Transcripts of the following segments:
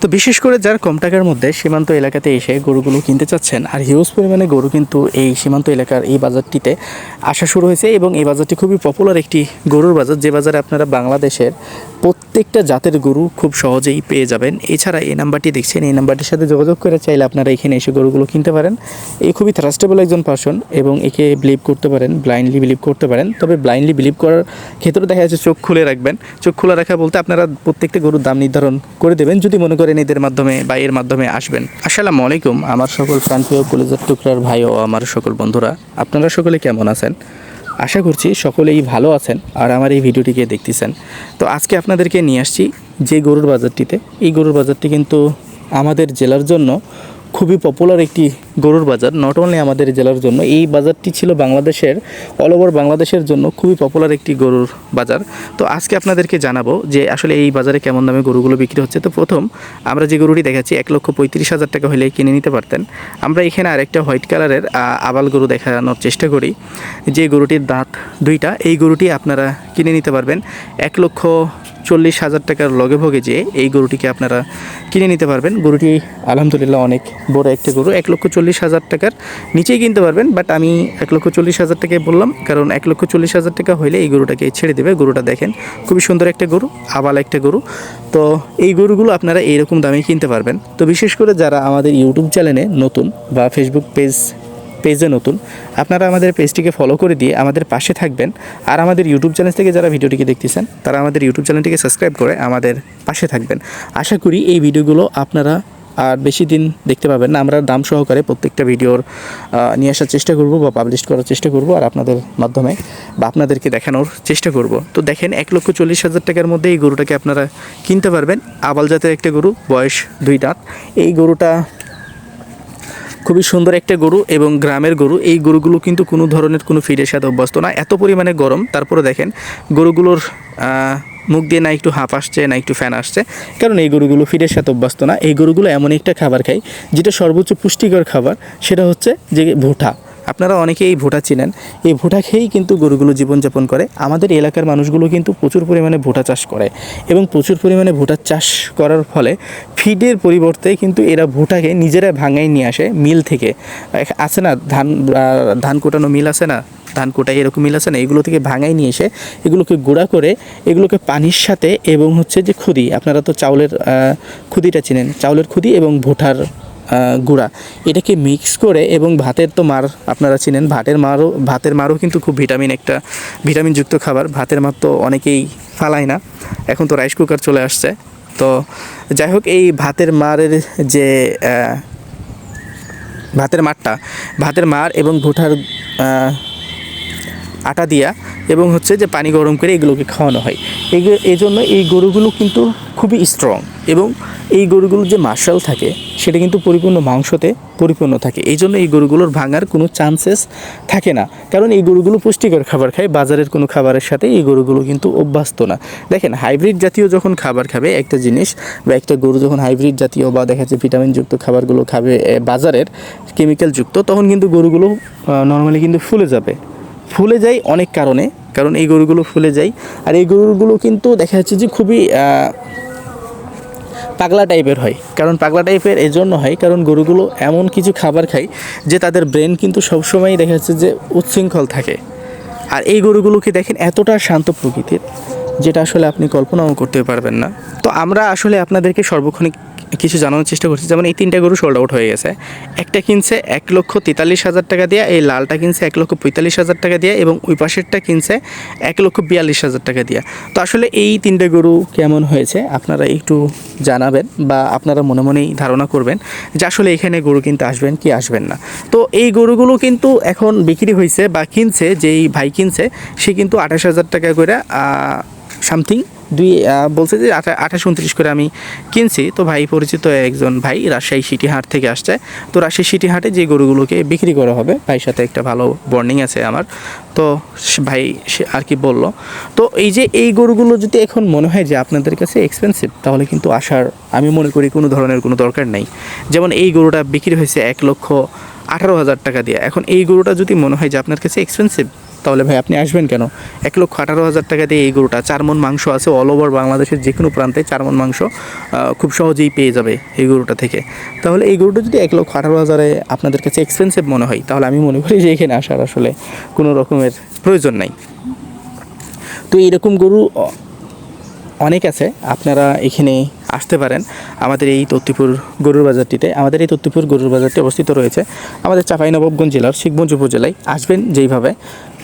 তো বিশেষ করে যার কম টাকার মধ্যে সীমান্ত এলাকাতে এসে গরুগুলো কিনতে চাচ্ছেন, আর হিউজ পরিমাণে গরু কিন্তু এই সীমান্ত এলাকার এই বাজারটিতে আসা শুরু হয়েছে এবং এই বাজারটি খুবই পপুলার একটি গরুর বাজার। যে বাজারে আপনারা বাংলাদেশের প্রত্যেকটা জাতের গরু খুব সহজেই পেয়ে যাবেন। এছাড়া এই নাম্বারটি দেখছেন, এই নাম্বারটির সাথে যোগাযোগ করে চাইলে আপনারা এখানে এসে গরুগুলো কিনতে পারেন। এই খুবই থ্রাস্টেবল একজন পার্সন এবং একে বিলিভ করতে পারেন ব্লাইন্ডলি বিলিভ করতে পারেন। তবে ব্লাইন্ডলি বিলিভ করার ক্ষেত্রে দেখা যাচ্ছে চোখ খুলে রাখবেন। চোখ খোলা রাখা বলতে আপনারা প্রত্যেকটা গরুর দাম নির্ধারণ করে দেবেন। যদি মনে করেন এদের মাধ্যমে বা এর মাধ্যমে আসবেন। আসসালামু আলাইকুম, আমার সকল প্রান্তীয় কলেজের টুকরার ভাই ও আমার সকল বন্ধুরা। আপনারা সকলে কেমন আছেন? আশা করছি সকলেই ভালো আছেন আর আমার এই ভিডিওটিকে দেখতেছেন। তো আজকে আপনাদেরকে নিয়ে আসছি যে গরুর বাজারটিতে। এই গরুর বাজারটি কিন্তু আমাদের জেলার জন্য খুবই পপুলার একটি গরুর বাজার নট অনলি আমাদের জেলার জন্য, এই বাজারটি ছিল বাংলাদেশের অল ওভার বাংলাদেশের জন্য খুবই পপুলার একটি গরুর বাজার। তো আজকে আপনাদেরকে জানাব যে আসলে এই বাজারে কেমন দামে গরুগুলো বিক্রি হচ্ছে। তো প্রথম আমরা যে গরুটি দেখাচ্ছি, এক লক্ষ পঁয়ত্রিশ হাজার টাকা হলে কিনে নিতে পারতেন। আমরা এখানে আরেকটা হোয়াইট কালারের আবাল গরু দেখানোর চেষ্টা করি। যে গরুটির দাঁত দুইটা, এই গরুটি আপনারা কিনে নিতে পারবেন। এক লক্ষ চল্লিশ হাজার টাকার লগে ভোগে যে এই গরুটিকে আপনারা কিনে নিতে পারবেন। গরুটি আলহামদুলিল্লাহ অনেক বড় একটা গরু। এক লক্ষ চল্লিশ হাজার টাকার নিচেই কিনতে পারবেন বাট আমি এক লক্ষ চল্লিশ হাজার টাকায় বললাম, কারণ এক লক্ষ চল্লিশ হাজার টাকা হইলে এই গরুটাকে ছেড়ে দেবে। গরুটা দেখেন, খুবই সুন্দর একটা গরু, আবাল একটা গরু। তো এই গরুগুলো আপনারা এইরকম দামে কিনতে পারবেন। তো বিশেষ করে যারা আমাদের ইউটিউব চ্যানেলে নতুন বা ফেসবুক পেজ পেজে নতুন, আপনারা আমাদের পেজটিকে ফলো করে দিয়ে আমাদের পাশে থাকবেন। আর আমাদের ইউটিউব চ্যানেল থেকে যারা ভিডিওটিকে দেখতেছেন, তারা আমাদের ইউটিউব চ্যানেলটিকে সাবস্ক্রাইব করে আমাদের পাশে থাকবেন। আশা করি এই ভিডিওগুলো আপনারা আর বেশি দিন দেখতে পাবেন না। আমরা দাম সহকারে প্রত্যেকটা ভিডিওর নিয়ে আসার চেষ্টা করব বা পাবলিশ করার চেষ্টা করব আর আপনাদের মাধ্যমে বা আপনাদেরকে দেখানোর চেষ্টা করব। তো দেখেন, এক লক্ষ চল্লিশ হাজার টাকার মধ্যে এই গরুটাকে আপনারা কিনতে পারবেন। আবাল জাতের একটা গরু, বয়স দুই দাঁত। এই গরুটা খুবই সুন্দর একটা গরু এবং গ্রামের গরু। এই গরুগুলো কিন্তু কোনো ধরনের কোনো ফিডের সাথে অভ্যস্ত না। এত পরিমাণে গরম। তারপরে দেখেন, গরুগুলোর মুখ দিয়ে না একটু হাঁপ আসছে, না একটু ফ্যান আসছে। কারণ এই গরুগুলো ফিডের সাথে অভ্যস্ত না। এই গরুগুলো এমন একটা খাবার খায়, যেটা সর্বোচ্চ পুষ্টিকর খাবার। সেটা হচ্ছে যে ভুঠা আপনারা অনেকেই ভুটা চিনেন। এই ভুটা খেয়েই কিন্তু গরুগুলো জীবনযাপন করে। আমাদের এলাকার মানুষগুলো কিন্তু প্রচুর পরিমাণে ভুটা চাষ করে এবং প্রচুর পরিমাণে ভুটা চাষ করার ফলে ফিডের পরিবর্তে কিন্তু এরা ভুটাকে নিজেরা ভাঙাই নিয়ে আসে মিল থেকে। আছে না ধান ধান কোটানো মিল আছে না? ধান কোটাই এরকম মিল আছে না? এগুলো থেকে ভাঙাই নিয়ে এসে এগুলোকে গুঁড়া করে এগুলোকে পানির সাথে এবং হচ্ছে যে খুদি, আপনারা তো চাউলের খুদিটা চিনেন। চাউলের খুদি এবং ভুটার গুঁড়া। এটাকে মিক্স করে এবং ভাতের তো মার আপনারা চিনেন, ভাতের মারও ভাতের মারও কিন্তু খুব ভিটামিন একটা ভিটামিনযুক্ত খাবার। ভাতের মার তো অনেকেই ফালায় না। এখন তো রাইস কুকার চলে আসছে। তো যাই হোক, এই ভাতের মারের যে ভাতের মারটা, ভাতের মার এবং ভুটার আটা দিয়া এবং হচ্ছে যে পানি গরম করে এগুলোকে খাওয়ানো হয়। এই জন্য এই গরুগুলো কিন্তু খুবই স্ট্রং এবং এই গরুগুলোর যে মার্শাল থাকে, সেটা কিন্তু পরিপূর্ণ মাংসতে পরিপূর্ণ থাকে। এই জন্য এই গরুগুলোর ভাঙার কোনো চান্সেস থাকে না। কারণ এই গরুগুলো পুষ্টিকর খাবার খায়, বাজারের কোনো খাবারের সাথে এই গরুগুলো কিন্তু অভ্যস্ত না। দেখেন হাইব্রিড জাতীয় যখন খাবার খাবে, একটা জিনিস বা একটা গরু যখন হাইব্রিড জাতীয় বা দেখা যাচ্ছে ভিটামিনযুক্ত খাবারগুলো খাবে বাজারের কেমিক্যালযুক্ত তখন কিন্তু গরুগুলো নর্মালি কিন্তু ফুলে যাবে। ফুলে যায় অনেক কারণে, কারণ এই গরুগুলো ফুলে যায়। আর এই গরুগুলো কিন্তু দেখা যাচ্ছে যে খুবই পাগলা টাইপের হয়। কারণ পাগলা টাইপের এই জন্য হয়, কারণ গরুগুলো এমন কিছু খাবার খায় যে তাদের ব্রেন কিন্তু সবসময়ই দেখা যাচ্ছে যে উচ্ছৃঙ্খল থাকে। আর এই গরুগুলোকে দেখেন এতটা শান্ত প্রকৃতির, যেটা আসলে আপনি কল্পনাও করতে পারবেন না। তো আমরা আসলে আপনাদেরকে সর্বক্ষণিক কিছু জানানোর চেষ্টা করছি। যেমন এই তিনটা গরু সোল্ড আউট হয়ে গেছে। একটা কিনছে এক লক্ষ তেতাল্লিশ হাজার টাকা দিয়ে, এই লালটা কিনছে এক লক্ষ পঁয়তাল্লিশ হাজার টাকা দিয়ে এবং ওই পাশেরটা কিনছে এক লক্ষ বিয়াল্লিশ হাজার টাকা দিয়ে। তো আসলে এই তিনটে গরু কেমন হয়েছে আপনারা একটু জানাবেন বা আপনারা মনে মনেই ধারণা করবেন যে আসলে এখানে গরু কিনতে আসবেন কি আসবেন না। তো এই গরুগুলো কিন্তু এখন বিক্রি হয়েছে বা কিনছে, যেই ভাই কিনছে, সে কিন্তু আঠাশ হাজার টাকা করে সামথিং দুই বলছে যে আঠা আঠাশ, উনত্রিশ করে আমি কিনছি। তো ভাই পরিচিত একজন ভাই রাজশাহী সিটি হাট থেকে আসছে। তো রাজশাহী সিটি হাটে যে গরুগুলোকে বিক্রি করা হবে ভাইয়ের সাথে একটা ভালো বর্নিং আছে আমার। তো ভাই সে আর কি বলল। তো এই যে এই গরুগুলো যদি এখন মনে হয় যে আপনাদের কাছে এক্সপেন্সিভ তাহলে কিন্তু আসার আমি মনে করি কোনো ধরনের কোনো দরকার নেই। যেমন এই গরুটা বিক্রি হয়েছে এক লক্ষ আঠারো হাজার টাকা দিয়ে। এখন এই গরুটা যদি মনে হয় যে আপনার কাছে এক্সপেন্সিভ তাহলে ভাই আপনি আসবেন কেন? এক লক্ষ আঠারো হাজার টাকা দিয়ে এই গরুটা, চার মন মাংস আছে অল ওভার বাংলাদেশের যে কোনো প্রান্তে চার মন মাংস খুব সহজেই পেয়ে যাবে এই গরুটা থেকে। তাহলে এই গরুটা যদি এক লক্ষ আঠারো হাজারে আপনাদের কাছে এক্সপেন্সিভ মনে হয়, তাহলে আমি মনে করি যে এখানে আসার আসলে কোনো রকমের প্রয়োজন নাই। তো এইরকম গরু অনেক আছে, আপনারা এখানে আসতে পারেন। আমাদের এই তত্তিপুর গরুর বাজারটিতে, আমাদের এই তত্তিপুর গরুর বাজারটি অবস্থিত রয়েছে আমাদের চাঁপাইনবাবগঞ্জ জেলার শিখগঞ্জ উপজেলায়। আসবেন যেইভাবে।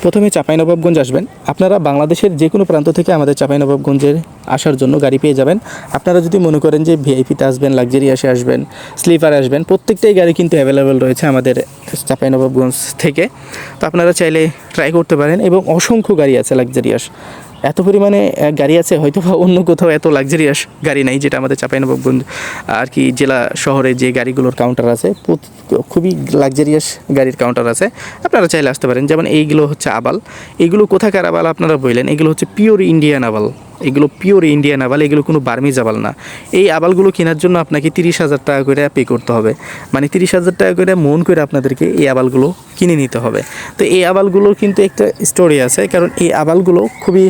প্রথমে চাঁপাইনবাবগঞ্জ আসবেন। আপনারা বাংলাদেশের যে কোনো প্রান্ত থেকে আমাদের চাঁপাইনবাবগঞ্জের আসার জন্য গাড়ি পেয়ে যাবেন। আপনারা যদি মনে করেন যে ভিআইপিতে আসবেন, লাক্সারিয়াসে আসবেন, স্লিপারে আসবেন, প্রত্যেকটাই গাড়ি কিন্তু অ্যাভেলেবেল রয়েছে আমাদের চাঁপাইনবাবগঞ্জ থেকে। তো আপনারা চাইলে ট্রাই করতে পারেন এবং অসংখ্য গাড়ি আছে লাক্সারিয়াস। এত পরিমাণে গাড়ি আছে হয়তো বা অন্য কোথাও এত লাক্সারিয়াস গাড়ি নাই যেটা আমাদের চাঁপাইনবাবগঞ্জ, আর কি জেলা শহরে যে গাড়িগুলোর কাউন্টার আছে খুবই লাক্সারিয়াস গাড়ির কাউন্টার আছে। আপনারা চাইলে আসতে পারেন। যেমন এইগুলো হচ্ছে আবাল। এইগুলো কোথাকার আবাল আপনারা বললেন? এগুলো হচ্ছে পিওর ইন্ডিয়ান আবাল। এগুলো পিওর ইন্ডিয়ান আবাল, এগুলো কোনো বার্মিজ আবাল না। এই আবালগুলো কেনার জন্য আপনাকে তিরিশ হাজার টাকা করে পে করতে হবে। মানে তিরিশ হাজার টাকা করে মন করে আপনাদেরকে এই আবালগুলো কিনে নিতে হবে। তো এই আবালগুলোর কিন্তু একটা স্টোরি আছে, কারণ এই আবালগুলো খুবই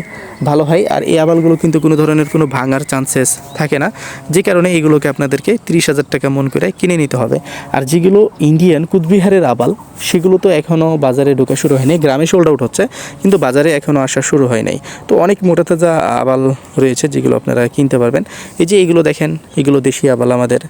ভালো হয়, আর এই আবালগুলো কিন্তু কোনো ধরনের কোনো ভাঙার চান্সেস থাকে না। যে কারণে এগুলোকে আপনাদেরকে তিরিশ হাজার টাকা মন করে কিনে নিতে হবে। আর যেগুলো ইন্ডিয়ান কুচবিহারের আবাল, সেগুলো তো এখনও বাজারে ঢোকা শুরু হয়নি। গ্রামে সোল্ড আউট হচ্ছে, কিন্তু বাজারে এখনও আসা শুরু হয় নাই। তো অনেক মোটা তাজা আবাল রয়েছে যেগুলো আপনারা কিনতে পারবেন। এই যে এইগুলো দেখেন, এগুলো দেশি আবাল আমাদের।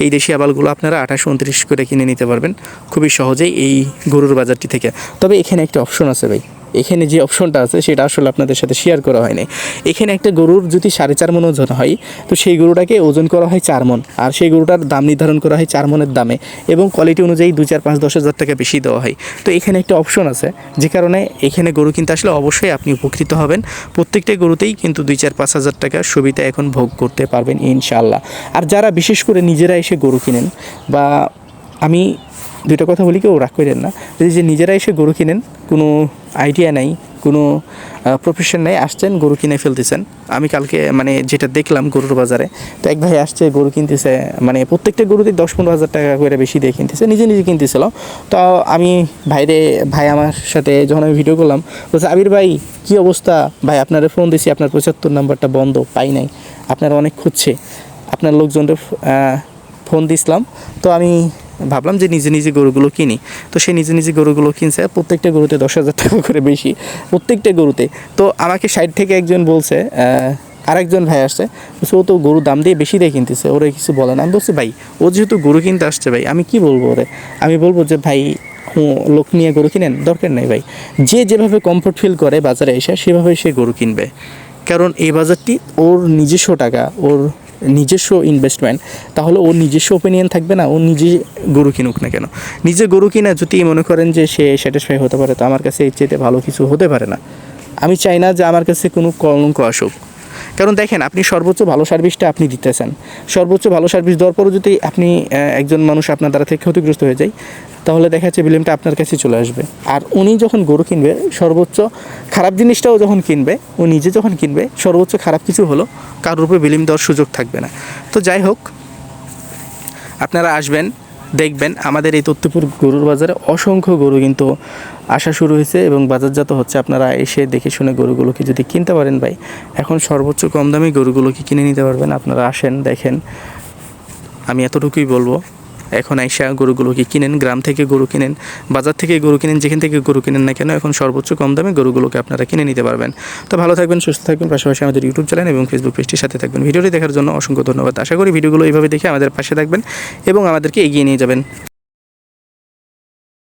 এই দেশি আবালগুলো আপনারা আঠাশ উনত্রিশ করে কিনে নিতে পারবেন। খুবই সহজেই এই গরুর বাজারটি থেকে। তবে এখানে একটা অপশন আছে ভাই। এখানে যে অপশনটা আছে, সেটা আসলে আপনাদের সাথে শেয়ার করা হয়নি। এখানে একটা গরুর যদি সাড়ে চার মন ওজন হয়, তো সেই গরুটাকে ওজন করা হয় চার মন আর সেই গরুটার দাম নির্ধারণ করা হয় চার মনের দামে এবং কোয়ালিটি অনুযায়ী দু চার, পাঁচ, দশ হাজার টাকা বেশি দেওয়া হয়। তো এখানে একটা অপশন আছে, যে কারণে এখানে গরু কিনতে আসলে অবশ্যই আপনি উপকৃত হবেন। প্রত্যেকটা গরুতেই কিন্তু দুই, চার, পাঁচ হাজার টাকা সুবিধা এখন ভোগ করতে পারবেন ইনশাল্লাহ আর যারা বিশেষ করে নিজেরা এসে গরু কিনেন, বা আমি দুটো কথা বলি কেউ রাগ করেন না। যদি যে নিজেরা এসে গরু কিনেন, কোনো আইডিয়া নাই, কোনো প্রফেশন নেই, আসছেন, গরু কিনে ফেলতেছেন। আমি কালকে মানে যেটা দেখলাম গরুর বাজারে, তো এক ভাই আসছে, গরু কিনতেছে মানে প্রত্যেকটা গরুতে দশ পনেরো হাজার টাকা করে বেশি দিয়ে কিনতেছে, নিজে নিজে কিনতেছিল। তো আমি ভাইরে, ভাই আমার সাথে যখন আমি ভিডিও করলাম, বলছে, আবির ভাই, কী অবস্থা? ভাই, আপনারা ফোন দিছি, আপনার পঁচাত্তর নাম্বারটা বন্ধ, পাই নাই। আপনারা অনেক খুঁজছে। আপনার লোকজনদের ফোন দিছিলাম। তো আমি ভাবলাম যে নিজে নিজে গরুগুলো কিনি। তো সে নিজে নিজে গরুগুলো কিনছে, প্রত্যেকটা গরুতে দশ হাজার টাকা করে বেশি, প্রত্যেকটা গরুতে। তো আমাকে সাইড থেকে একজন বলছে আরেকজন ভাই আসছে ও তো গরু দাম দিয়ে বেশি দিয়ে কিনতেছে, ওরা কিছু বলে না। আমি বলছি, ভাই, ও যেহেতু গরু কিনতে আসছে ভাই, আমি কি বলব ওরে? আমি বলব যে, ভাই লোক নিয়ে গরু কিনেন, দরকার নেই ভাই। যে যেভাবে কমফোর্ট ফিল করে বাজারে এসে, সেভাবে সে গরু কিনবে। কারণ এই বাজারটি ওর নিজস্ব টাকা, ওর নিজস্ব ইনভেস্টমেন্ট তাহলে ওর নিজস্ব ওপিনিয়ন থাকবে না, ও নিজে গরু কিনুক না কেন? নিজে গরু কিনা যদি মনে করেন যে সে স্যাটিসফাই হতে পারে, তো আমার কাছে এর চেয়ে ভালো কিছু হতে পারে না। আমি চাই না যে আমার কাছে কোনো কলঙ্ক আসুক। কারণ দেখেন, আপনি সর্বোচ্চ ভালো সার্ভিসটা আপনি দিতেছেন। সর্বোচ্চ ভালো সার্ভিস দেওয়ার পরও যদি আপনি একজন মানুষ আপনার দ্বারা থেকে ক্ষতিগ্রস্ত হয়ে যায় তাহলে দেখা যাচ্ছে বিলিমটা আপনার কাছে চলে আসবে। আর উনি যখন গরু কিনবে, সর্বোচ্চ খারাপ জিনিসটাও যখন কিনবে, ও নিজে যখন কিনবে, সর্বোচ্চ খারাপ কিছু হলো, কারোর উপরে বিলিম দেওয়ার সুযোগ থাকবে না। তো যাই হোক, আপনারা আসবেন, দেখবেন, আমাদের এই তত্ত্বপুর গরুর বাজারে অসংখ্য গরু কিন্তু আসা শুরু হয়েছে এবং বাজারজাত হচ্ছে। আপনারা এসে দেখে শুনে গরুগুলোকে যদি কিনতে পারেন ভাই, এখন সর্বোচ্চ কম দামে গরুগুলোকে কিনে নিতে পারবেন। আপনারা আসেন, দেখেন। আমি এতটুকুই বলব। এখন আইসা গরুগুলোকে কিনেন, গ্রাম থেকে গরু কিনেন, বাজার থেকে গরু কিনেন, যেখান থেকে গরু কিনেন না কেন, এখন সর্বোচ্চ কম দামে গরুগুলোকে আপনারা কিনে নিতে পারবেন। তো ভালো থাকবেন, সুস্থ থাকবেন, পাশাপাশি আমাদের ইউটিউব চ্যানেল এবং ফেসবুক পেজটির সাথে থাকবেন। ভিডিওটি দেখার জন্য অসংখ্য ধন্যবাদ। আশা করি ভিডিওগুলো এইভাবে দেখে আমাদের পাশে থাকবেন এবং আমাদেরকে এগিয়ে নিয়ে যাবেন।